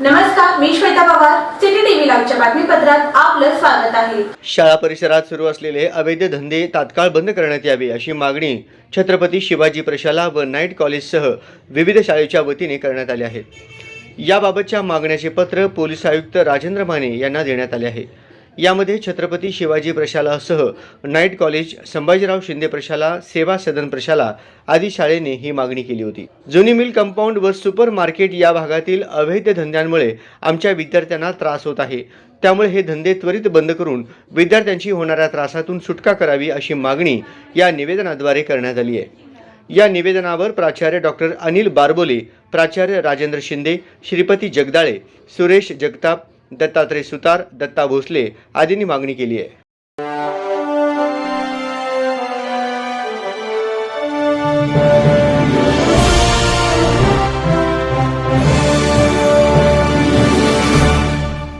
नमस्कार मी Shweta Pawar city TV लाईव्हच्या बातमीपत्रात आपलं स्वागत आहे. शाळा परिसरात सुरू असलेले अवैध धंदे तात्काळ बंद करण्यात यावे अशी मागणी छत्रपती शिवाजी प्रशाला व नाईट कॉलेजसह विविध शाळेच्या वतीने करण्यात आली आहे. याबाबतच्या मागण्याचे पत्र पोलीस आयुक्त राजेंद्र माने यांना देण्यात आले आहे. यामध्ये छत्रपती शिवाजी प्रशालासह नाईट कॉलेज संभाजीराव शिंदे प्रशाला सेवा सदन प्रशाला आदी शाळेने ही मागणी केली होती. जुनी मिल कंपाऊंड व सुपर मार्केट या भागातील अवैध धंद्यांमुळे आमच्या विद्यार्थ्यांना त्रास होत आहे. त्यामुळे हे धंदे त्वरित बंद करून विद्यार्थ्यांची होणाऱ्या त्रासातून सुटका करावी अशी मागणी या निवेदनाद्वारे करण्यात आली आहे. या निवेदनावर प्राचार्य डॉक्टर अनिल बारबोले प्राचार्य राजेंद्र शिंदे श्रीपती जगदाळे सुरेश जगताप दत्तात्रय सुतार दत्ता भोसले आदींनी मागणी केली आहे.